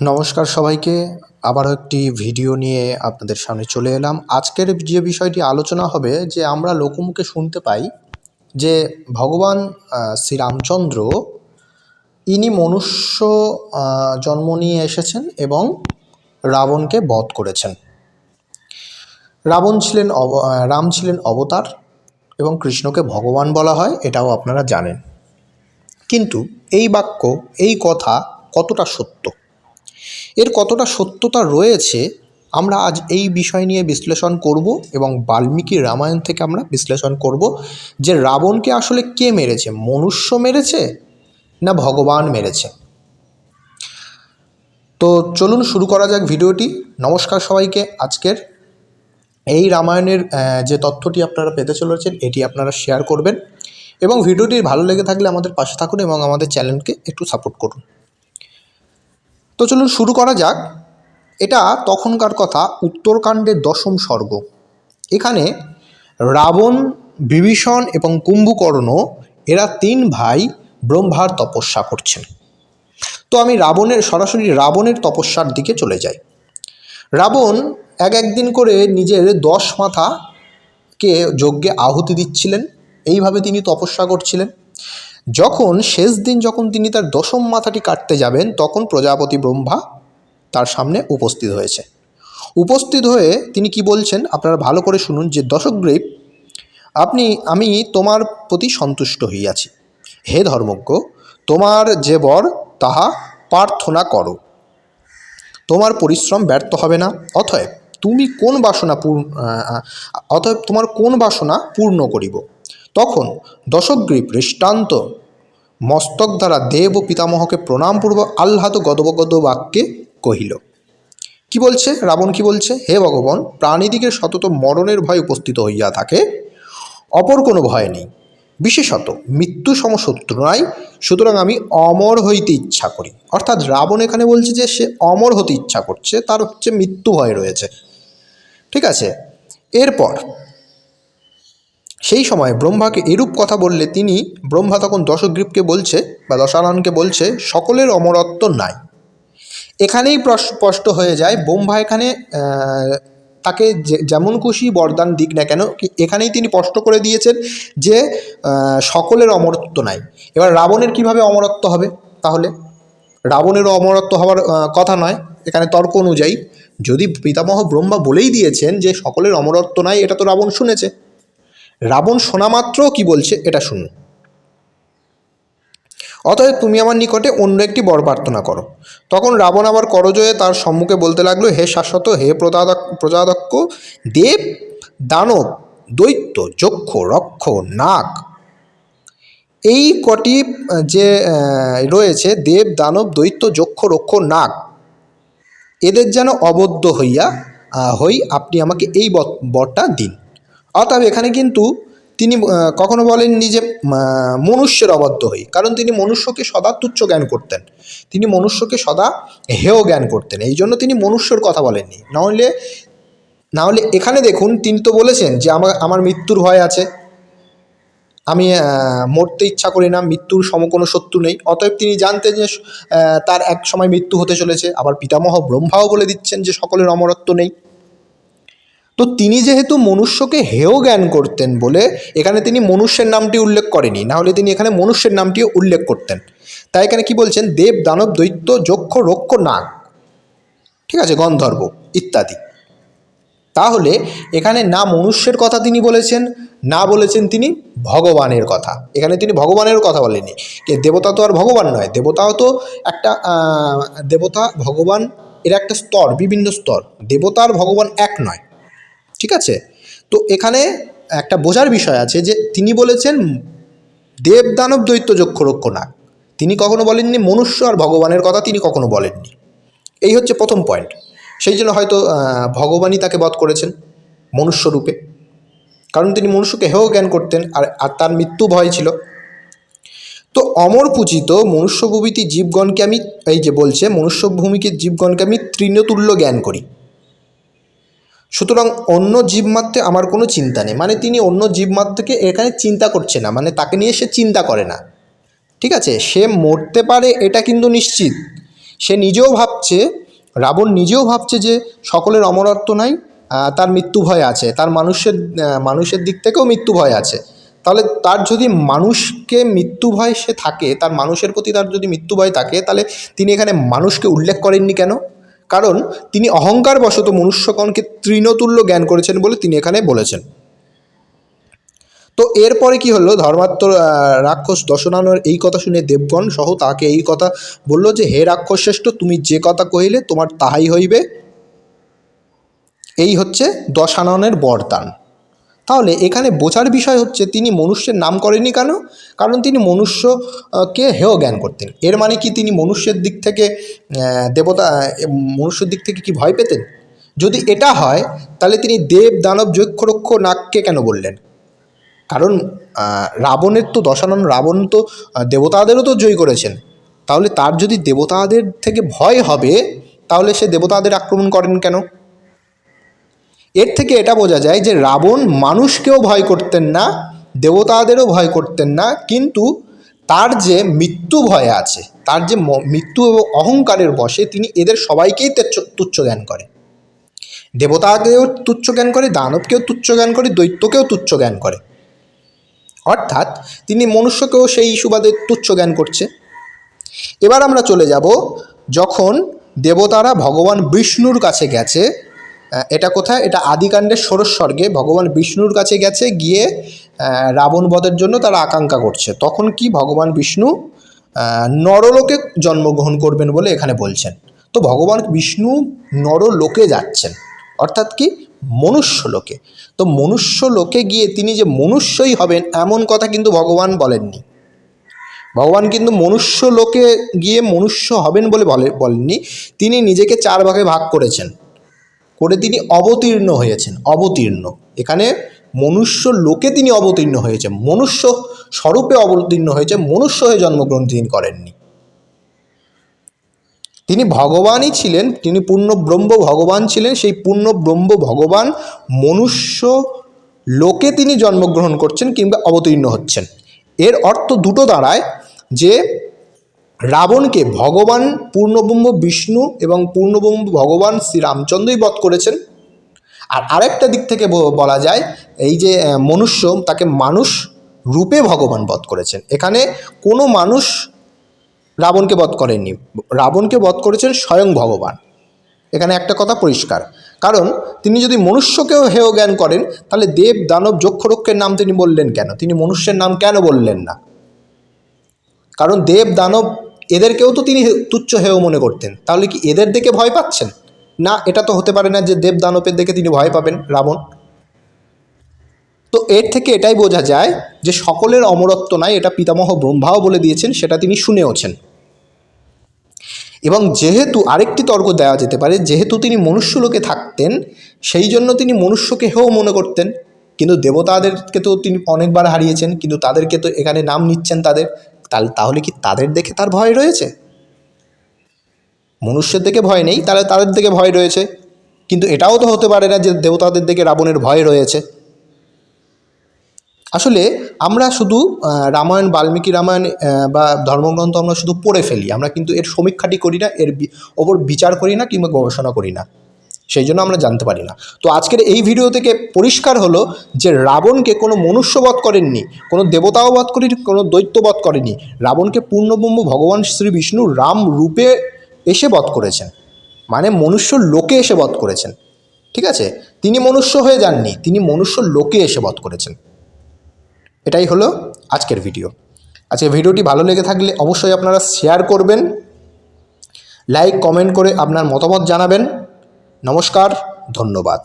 নমস্কার সবাইকে। আবারও একটি ভিডিও নিয়ে আপনাদের সামনে চলে এলাম। আজকের যে বিষয়টি আলোচনা হবে, যে আমরা লোকমুখে শুনতে পাই যে ভগবান শ্রীরামচন্দ্র, ইনি মনুষ্য জন্ম নিয়ে এসেছেন এবং রাবণকে বধ করেছেন। রাবণ ছিলেন অব রাম ছিলেন অবতার এবং কৃষ্ণকে ভগবান বলা হয়, এটাও আপনারা জানেন। কিন্তু এই বাক্য, এই কথা কতটা সত্য? এর কতটা সত্যতা রয়েছে, আমরা আজ এই বিষয় নিয়ে বিশ্লেষণ করব এবং বাল্মীকি রামায়ণ থেকে আমরা বিশ্লেষণ করব যে রাবণকে আসলে কে মেরেছে, মনুষ্য মেরেছে না ভগবান মেরেছে। তো চলুন শুরু করা যাক ভিডিওটি। নমস্কার সবাইকে। আজকের এই রামায়ণের যে তথ্যটি আপনারা পেতে চলেছেন, এটি আপনারা শেয়ার করবেন এবং ভিডিওটি ভালো লেগে থাকলে আমাদের পাশে থাকুন এবং আমাদের চ্যানেলকে একটু সাপোর্ট করুন। তো চলুন শুরু করা যাক। এটা তখনকার কথা উত্তরকাণ্ডের দশম স্বর্গ। এখানে রাবণ, বিভীষণ এবং কুম্ভকর্ণ, এরা তিন ভাই ব্রহ্মার তপস্যা করছেন। তো আমি রাবণের, সরাসরি রাবণের তপস্যার দিকে চলে যাই। রাবণ এক একদিন করে নিজের দশ মাথাকে যজ্ঞে আহুতি দিচ্ছিলেন। এইভাবে তিনি তপস্যা করছিলেন। যখন শেষ দিন যখন তিনি তার দশম মাথাটি কাটতে যাবেন, তখন প্রজাপতি ব্রহ্মা তার সামনে উপস্থিত হয়েছে। উপস্থিত হয়ে তিনি কি বলছেন? আপনারা ভালো করে শুনুন যে দশগ্রীব আপনি, আমি তোমার প্রতি সন্তুষ্ট হইয়াছি। হে ধর্মজ্ঞ, তোমার যে বর, তাহা প্রার্থনা করো। তোমার পরিশ্রম ব্যর্থ হবে না। অতএব তুমি কোন বাসনা পূর্ণ অতএব তোমার কোন বাসনা পূর্ণ করিব? তখন দশগ্রীব দৃষ্টান্ত মস্তক দ্বারা দেব ও পিতামহকে প্রণামপূর্বক আহ্লাদ গদবগদ বাক্যে কহিল, কি বলছে? রাবণ কি বলছে? হে ভগবান প্রাণীদিকে সতত মরণের ভয় উপস্থিত হইয়া থাকে। অপর কোনো ভয় নেই। বিশেষত মৃত্যু সমশত্রু নাই। সুতরাং আমি অমর হইতে ইচ্ছা করি। অর্থাৎ রাবণ এখানে বলছে যে, সে অমর হতে ইচ্ছা করছে। তার হচ্ছে মৃত্যু ভয় রয়েছে। ঠিক আছে? এরপর সেই সময় ব্রহ্মাকে এরূপ কথা বললে তিনি, ব্রহ্মা তখন দশগ্রীবকে বলছে বা দশাননকে বলছে, সকলের অমরত্ব নাই। এখানেই স্পষ্ট হয়ে যায়, ব্রহ্মা এখানে তাকে যেমন খুশি বরদান দিক না কেন, কি, এখানেই তিনি স্পষ্ট করে দিয়েছেন যে সকলের অমরত্ব নাই। এবার রাবণের কীভাবে অমরত্ব হবে? তাহলে রাবণেরও অমরত্ব হওয়ার কথা নয়, এখানে তর্ক অনুযায়ী। যদি পিতামহ ব্রহ্মা বলেই দিয়েছেন যে, সকলের অমরত্ব নাই, এটা তো রাবণ শুনেছে। রাবণ শোনা মাত্র কি বলছে এটা শুনুন। অতএব তুমি আমার নিকটে অন্য একটি বর প্রার্থনা করো। তখন রাবণ আবার করজয়ে তার সম্মুখে বলতে লাগল, হে শাশ্বত, হে প্রজাদক, প্রজাদক্ষ, দেব, দানব, দৈত্য, যক্ষ, রক্ষ, নাগ, এই কটি যে রয়েছে, দেব, দানব, দৈত্য, যক্ষ, রক্ষ, নাগ, এদের যেন অবদ্ধ হইয়া হই আপনি আমাকে এই বর- বরটা দিন। অতএব এখানে কিন্তু তিনি কখনো বলেননি যে মনুষ্যের অবদ্ধ হই। কারণ তিনি মনুষ্যকে সদা তুচ্ছ জ্ঞান করতেন। তিনি মনুষ্যকে সদা হেয় জ্ঞান করতেন। এই জন্য তিনি মনুষ্যর কথা বলেননি। নাহলে নাহলে এখানে দেখুন, তিনি তো বলেছেন যে, আমার আমার মৃত্যুর ভয় আছে। আমি মরতে ইচ্ছা করি না। মৃত্যুর সম কোনো শত্রু নেই। অতএব তিনি জানতেন যে তার এক সময় মৃত্যু হতে চলেছে। আবার পিতামহ ব্রহ্মাও বলে দিচ্ছেন যে, সকলের অমরত্ব নেই। তো তিনি যেহেতু মনুষ্যকে হেয় জ্ঞান করতেন বলে এখানে তিনি মনুষ্যের নামটি উল্লেখ করেনি, না হলে তিনি এখানে মনুষ্যের নামটিও উল্লেখ করতেন। তাই এখানে কি বলছেন? দেব, দানব, দৈত্য, যক্ষ, রক্ষ, নাগ। ঠিক আছে, গন্ধর্ব, ইত্যাদি। তাহলে এখানে না মনুষ্যের কথা তিনি বলেছেন, না বলেছেন তিনি ভগবানের কথা। এখানে তিনি ভগবানের কথা বলেনি দেবতা তো আর ভগবান নয়, দেবতাও তো একটা দেবতা, ভগবান, এর একটা স্তর, বিভিন্ন স্তর। দেবতা আর ভগবান এক নয়। ঠিক আছে? তো এখানে একটা বোঝার বিষয় আছে যে তিনি বলেছেন দেব দানব দৈত্য যক্ষ রক্ষ নাগ তিনি কখনো বলেননি, মনুষ্য আর ভগবানের কথা তিনি কখনো বলেননি। এই হচ্ছে প্রথম পয়েন্ট সেই জন্য হয়তো ভগবানই তাকে বধ করেছেন মনুষ্যরূপে কারণ তিনি মনুষ্যকে হেয় জ্ঞান করতেন, আর আর তার মৃত্যু ভয় ছিল। তো অমর পূজিত মনুষ্য প্রভৃতি জীবগণকে আমি, এই যে বলছে মনুষ্য ভূমিকে জীবগণকে আমি তৃণতুল্য জ্ঞান করি। সুতরাং অন্য জীবমাত্রে আমার কোনো চিন্তা নেই। মানে তিনি অন্য জীবমাত্রকে এখানে চিন্তা করছে না। মানে তাকে নিয়ে সে চিন্তা করে না। ঠিক আছে? সে মরতে পারে এটা কিন্তু নিশ্চিত। সে নিজেও ভাবছে, রাবণ নিজেও ভাবছে যে সকলের অমরত্ব নাই তার মৃত্যু ভয় আছে। তার মানুষের মানুষের দিক থেকেও মৃত্যু ভয় আছে। তাহলে তার যদি মানুষকে মৃত্যু ভয় সে থাকে, তার মানুষের প্রতি তার যদি মৃত্যু ভয় থাকে, তাহলে তিনি এখানে মানুষকে উল্লেখ করেননি কেন? কারণ তিনি অহংকারবশত মনুষ্যগণকে তৃণতুল্য জ্ঞান করেছেন বলে তিনি এখানে বলেছেন। তো এরপরে কি হলো? ধর্মাত্ম রাক্ষস দশনানোর এই কথা শুনে দেবগণ সহ তাকে এই কথা বলল যে, হে রাক্ষস শ্রেষ্ঠ তুমি যে কথা কহিলে তোমার তাহাই হইবে। এই হচ্ছে দশাননের বরদান। তাহলে এখানে বোঝার বিষয় হচ্ছে তিনি মনুষ্যের নাম করেননি কেন? কারণ তিনি মনুষ্যকে হেয় জ্ঞান করতেন। এর মানে কি তিনি মনুষ্যের দিক থেকে দেবতা মনুষ্যের দিক থেকে কি ভয় পেতেন? যদি এটা হয়, তাহলে তিনি দেব, দানব, যক্ষরক্ষ নাককে কেন বললেন? কারণ রাবণের তো দশানন রাবণ তো দেবতাদেরও তো জয় করেছেন। তাহলে তার যদি দেবতাদের থেকে ভয় হবে, তাহলে সে দেবতাদের আক্রমণ করেন কেন? এর থেকে এটা বোঝা যায় যে রাবণ মানুষকেও ভয় করতেন না, দেবতাদেরও ভয় করতেন না, কিন্তু তার যে মৃত্যু ভয় আছে, তার যে মৃত্যু এবং অহংকারের বশে তিনি এদের সবাইকেই তেচ্ছ- জ্ঞান করে। দেবতাকেও তুচ্ছ জ্ঞান করে, দানবকেও তুচ্ছ জ্ঞান করে, দৈত্যকেও তুচ্ছ জ্ঞান করে। অর্থাৎ তিনি মনুষ্যকেও সেই সুবাদে তুচ্ছ জ্ঞান করছে। এবার আমরা চলে যাব যখন দেবতারা ভগবান বিষ্ণুর কাছে গেছে এটা কোথায়? এটা আদিকাণ্ডের ষোড়শ স্বর্গে। ভগবান বিষ্ণুর কাছে গেছে, গিয়ে রাবণ বধের জন্য তারা আকাঙ্ক্ষা করছে। তখন কি ভগবান বিষ্ণু নরলোকে জন্মগ্রহণ করবেন বলে এখানে বলছেন। তো ভগবান বিষ্ণু নরলোকে যাচ্ছেন। অর্থাৎ কি? মনুষ্য লোকে তো মনুষ্য লোকে গিয়ে তিনি যে মনুষ্যই হবেন, এমন কথা কিন্তু ভগবান বলেননি। ভগবান কিন্তু মনুষ্য লোকে গিয়ে মনুষ্য হবেন বলে বলে, বলেননি। তিনি নিজেকে চার ভাগে ভাগ করেছেন। করে তিনি অবতীর্ণ হয়েছেন, অবতীর্ণ। এখানে মনুষ্য লোকে তিনি অবতীর্ণ হয়েছে মনুষ্য স্বরূপে অবতীর্ণ হয়েছে মনুষ্য হয়ে জন্মগ্রহণ তিনি করেননি। তিনি ভগবানই ছিলেন, তিনি পূর্ণ ব্রহ্ম ভগবান ছিলেন, সেই পূর্ণ ব্রহ্ম ভগবান মনুষ্য লোকে তিনি জন্মগ্রহণ করছেন কিংবা অবতীর্ণ হচ্ছেন। এর অর্থ দুটো দাঁড়ায় যে রাবণকে ভগবান পূর্ণব্রহ্ম বিষ্ণু এবং পূর্ণব্রহ্ম ভগবান শ্রী রামচন্দ্রই বধ করেছেন। আর আরেকটা দিক থেকে বলা যায়, এই যে মনুষ্য, তাকে মানুষ রূপে ভগবান বধ করেছেন। এখানে কোনো মানুষ রাবণকে বধ করেননি। রাবণকে বধ করেছেন স্বয়ং ভগবান। এখানে একটা কথা পরিষ্কার। কারণ তিনি যদি মনুষ্যকেও হেয় জ্ঞান করেন, তাহলে দেব, দানব, যক্ষরক্ষের নাম তিনি বললেন কেন? তিনি মনুষ্যের নাম কেন বললেন না? কারণ দেব, দানব এদেরকেও তো তিনি তুচ্ছ হেয় মনে করতেন। তাহলে কি এদের দেখে ভয় পাচ্ছেন? না, এটা তো হতে পারে না যে দেব দানবের দেখে তিনি ভয় পাবেন, রাবণ। তো এর থেকে এটাই বোঝা যায় যে সকলের অমরত্ব নাই, এটা পিতামহ ব্রহ্মাও বলে দিয়েছেন, সেটা তিনি শুনেওছেন। এবং যেহেতু আরেকটি তর্ক দেওয়া যেতে পারে, যেহেতু তিনি মনুষ্য লোকে থাকতেন, সেই জন্য তিনি মনুষ্যকে হেও মনে করতেন। কিন্তু দেবতাদেরকে তো তিনি অনেকবার হারিয়েছেন, কিন্তু তাদেরকে তো এখানে নাম নিচ্ছেন তাদের। তাহলে কি তাদের দেখে তার ভয় রয়েছে? মনুষ্যের দেখে ভয় নেই, তাহলে তাদের দেখে ভয় রয়েছে। কিন্তু এটাও তো হতে পারে না যে দেবতাদের দেখে রাবণের ভয় রয়েছে। আসলে আমরা শুধু রামায়ণ, বাল্মীকি রামায়ণ বা ধর্মগ্রন্থ আমরা শুধু পড়ে ফেলি। আমরা কিন্তু এর সমীক্ষাটি করি না, এর ওপর বিচার করি না কিংবা গবেষণা করি না। সেই জন্য আমরা জানতে পারি না। তো আজকের এই ভিডিও থেকে পরিষ্কার হলো যে রাবণকে কোনো মনুষ্য বধ করেননি, কোনো দেবতাও বধ করেনি, কোনো দৈত্য বধ করেনি। রাবণকে পূর্ণব্রহ্ম ভগবান শ্রী বিষ্ণু রাম রূপে এসে বধ করেছেন। মানে মনুষ্য লোকে এসে বধ করেছেন। ঠিক আছে? তিনি মনুষ্য হয়ে যাননি, তিনি মনুষ্য লোকে এসে বধ করেছেন। এটাই হলো আজকের ভিডিও আজকের ভিডিওটি ভালো লেগে থাকলে অবশ্যই আপনারা শেয়ার করবেন। লাইক কমেন্ট করে আপনার মতামত জানাবেন। নমস্কার ধন্যবাদ।